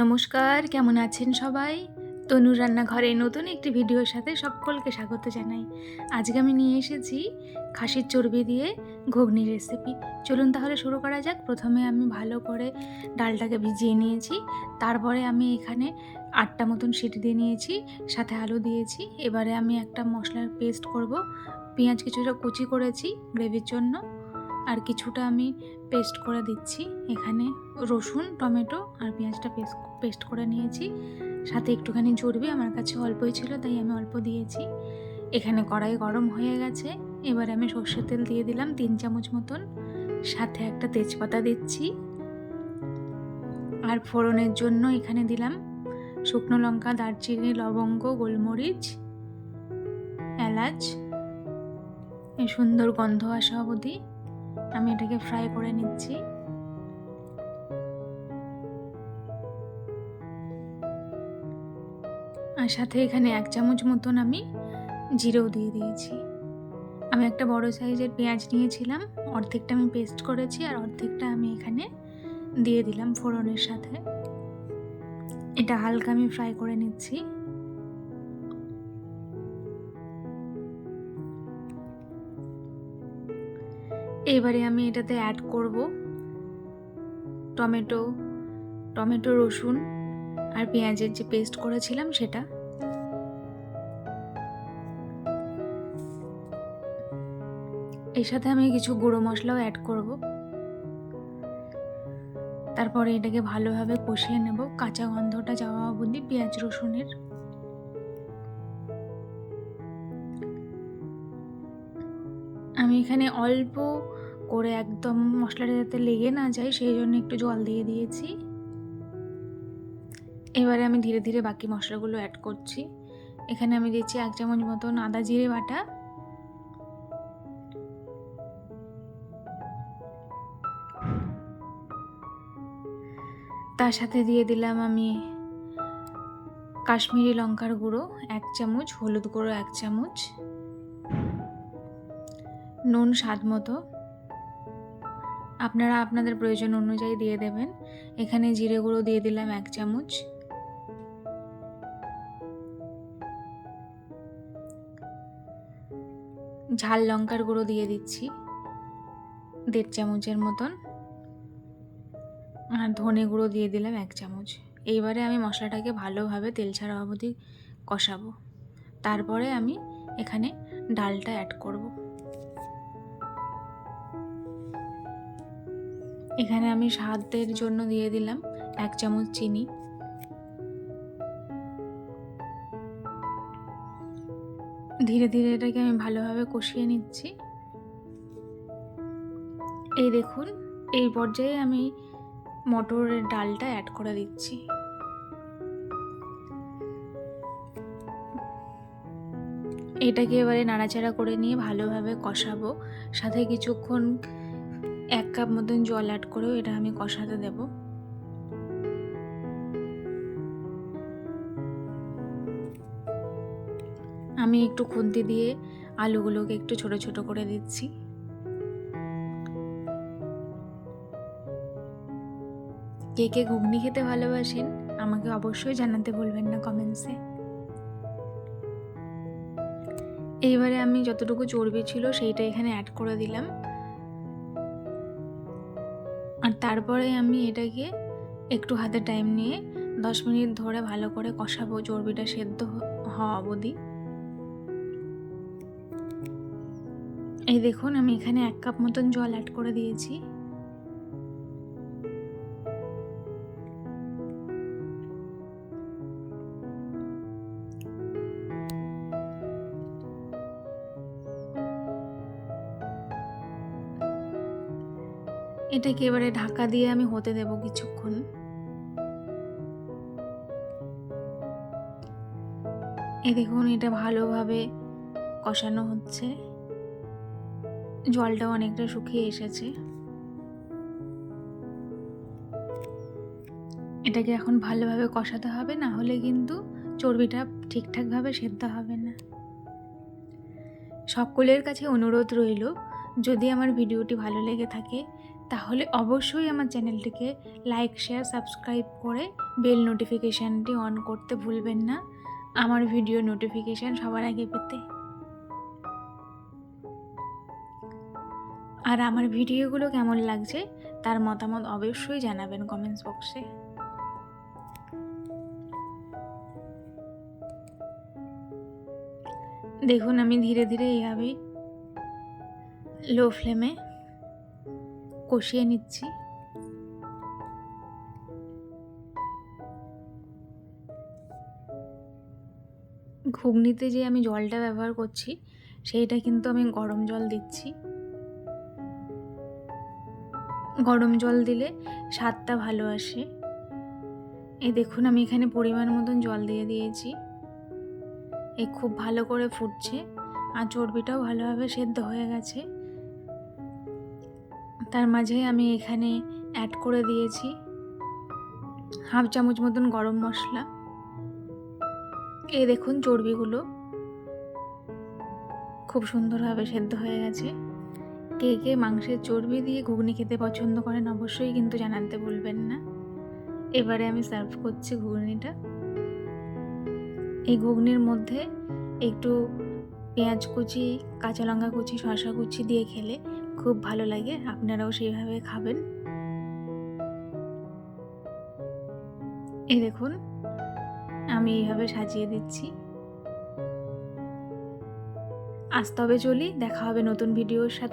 নমস্কার, কেমন আছেন সবাই? তনুর রান্নাঘরে নতুন একটি ভিডিওর সাথে সকলকে স্বাগত জানাই। আজকে আমি নিয়ে এসেছি খাসির চর্বি দিয়ে ঘুগনি রেসিপি চলুন তাহলে শুরু করা যাক। প্রথমে আমি ভালো করে ডালটাকে ভিজিয়ে নিয়েছি। তারপরে আমি এখানে আটটা মতন সিটি দিয়ে নিয়েছি, সাথে আলু দিয়েছি। এবারে আমি একটা মশলার পেস্ট করব। পেঁয়াজ কিছুটা কুচি করেছি গ্রেভির জন্য। আর কিছুটা আমি পেস্ট করে দিচ্ছি। এখানে রসুন, টমেটো আর পেঁয়াজটা পেস্ট পেস্ট করে নিয়েছি। সাথে একটুখানি চর্বি, আমার কাছে অল্পই ছিল, তাই আমি অল্প দিয়েছি। এখানে কড়াই গরম হয়ে গেছে। এবার আমি সর্ষের তেল দিয়ে দিলাম তিন চামচ মতন। সাথে একটা তেজপাতা দিচ্ছি। আর ফোড়নের জন্য এখানে দিলাম শুকনো লঙ্কা, দারচিনি, লবঙ্গ, গোলমরিচ, এলাচ সুন্দর গন্ধ আসা অবধি। আমি এটাকে ফ্রাই করে নিচ্ছি। আর সাথে এখানে এক চামচ মতন আমি জিরেও দিয়ে দিয়েছি। আমি একটা বড় সাইজের পেঁয়াজ নিয়েছিলাম, অর্ধেকটা আমি পেস্ট করেছি আর অর্ধেকটা আমি এখানে দিয়ে দিলাম ফোড়নের সাথে। এটা হালকা আমি ফ্রাই করে নিচ্ছি। এবারে আমি এটাতে অ্যাড করব টমেটো টমেটো, রসুন আর পেঁয়াজের যে পেস্ট করেছিলাম সেটা। এর সাথে আমি কিছু গুঁড়ো মশলাও অ্যাড করব। তারপরে এটাকে ভালোভাবে কষিয়ে নেব। কাঁচা গন্ধটা যাওয়া অবধি পেঁয়াজ, রসুনের। আমি এখানে অল্প করে একদম মশলাটা যাতে লেগে না যায়, সেই জন্য একটু জল দিয়ে দিয়েছি। এবারে আমি ধীরে ধীরে বাকি মশলাগুলো অ্যাড করছি। এখানে আমি দিচ্ছি এক চামচ মতন আদা জিরে বাটা। তার সাথে দিয়ে দিলাম আমি কাশ্মীরি লঙ্কার গুঁড়ো, এক চামচ, হলুদ গুঁড়ো, এক চামচ। নুন, স্বাদ মতো। আপনারা আপনাদের প্রয়োজন অনুযায়ী দিয়ে দেবেন। এখানে জিরে গুঁড়ো দিয়ে দিলাম এক চামচ। ঝাল লঙ্কার গুঁড়ো দিয়ে দিচ্ছি, দেড় চামচের মতন। আর ধনে গুঁড়ো দিয়ে দিলাম এক চামচ। এইবারে আমি মশলাটাকে ভালোভাবে তেল ছাড়া অবধি কষাবো। তারপরে আমি এখানে ডালটা অ্যাড করব। এখানে আমি স্বাদের জন্য দিয়ে দিলাম এক চামচ চিনি। ধীরে ধীরে এটাকে আমি ভালোভাবে কষিয়ে নিচ্ছি। এই দেখুন, এই পর্যায়ে আমি মটরের ডালটা অ্যাড করে দিচ্ছি। এটাকে এবারে নাড়াচাড়া করে নিয়ে ভালোভাবে কষাবো। সাথে কিছুক্ষণ এক কাপ মতন জল অ্যাড করেও এটা আমি কষাতে দেব। আমি একটু খুন্তি দিয়ে আলুগুলোকে একটু ছোট ছোট করে দিচ্ছি। কে কে ঘুগনি খেতে ভালোবাসেন, আমাকে অবশ্যই জানাতে বলবেন না কমেন্টসে এইবারে আমি যতটুকু চর্বি ছিল, সেইটা এখানে অ্যাড করে দিলাম। আর তারপরে আমি এটাকে একটু হাতে টাইম নিয়ে দশ মিনিট ধরে ভালো করে কষাবো চর্বিটা সেদ্ধ হওয়া অবধি। এই দেখুন, আমি এখানে এক কাপ মতন জল অ্যাড করে দিয়েছি। এটাকে এবারে ঢাকা দিয়ে আমি হতে দেব কিছুক্ষণ। এ দেখুন, এটা ভালোভাবে কষানো হচ্ছে। জলটাও অনেকটা শুকিয়ে এসেছে। এটাকে এখন ভালোভাবে কষাতে হবে, না হলে কিন্তু চর্বিটা ঠিকঠাকভাবে সেদ্ধ হবে না। সকলের কাছে অনুরোধ রইল, যদি আমার ভিডিওটি ভালো লেগে থাকে তাহলে অবশ্যই আমার চ্যানেলটিকে লাইক, শেয়ার, সাবস্ক্রাইব করে বেল নোটিফিকেশানটি অন করতে ভুলবেন না। আমার ভিডিও নোটিফিকেশান সবার আগে পেতে। আর আমার ভিডিওগুলো কেমন লাগছে তার মতামত অবশ্যই জানাবেন কমেন্টস বক্সে। দেখুন, আমি ধীরে ধীরে এইভাবেই লো ফ্লেমে কষিয়ে নিচ্ছি। ঘুগনিতে যে আমি জলটা ব্যবহার করছি, সেইটা কিন্তু আমি গরম জল দিচ্ছি। গরম জল দিলে স্বাদটা ভালো আসে। এই দেখুন, আমি এখানে পরিমাণ মতন জল দিয়ে দিয়েছি। এ খুব ভালো করে ফুটছে, আর চর্বিটাও ভালোভাবে সেদ্ধ হয়ে গেছে। তার মাঝে আমি এখানে অ্যাড করে দিয়েছি হাফ চামচ মতন গরম মশলা। এই দেখুন চর্বিগুলো। খুব সুন্দরভাবে সেদ্ধ হয়ে গেছে। কে কে মাংসের চর্বি দিয়ে ঘুগনি খেতে পছন্দ করেন অবশ্যই কিন্তু জানাতে বলবেন না। এবারে আমি সার্ভ করছি ঘুগনিটা। এই ঘুগনির মধ্যে একটু পেঁয়াজ কুচি, কাঁচা লঙ্কা কুচি, শসা কুচি দিয়ে খেলে খুব ভালো লাগে, আপনারাও সেইভাবে খাবেন। এই দেখুন, আমি এইভাবে সাজিয়ে দিচ্ছি। আজ তবে চলি, দেখা হবে নতুন ভিডিওর সাথে।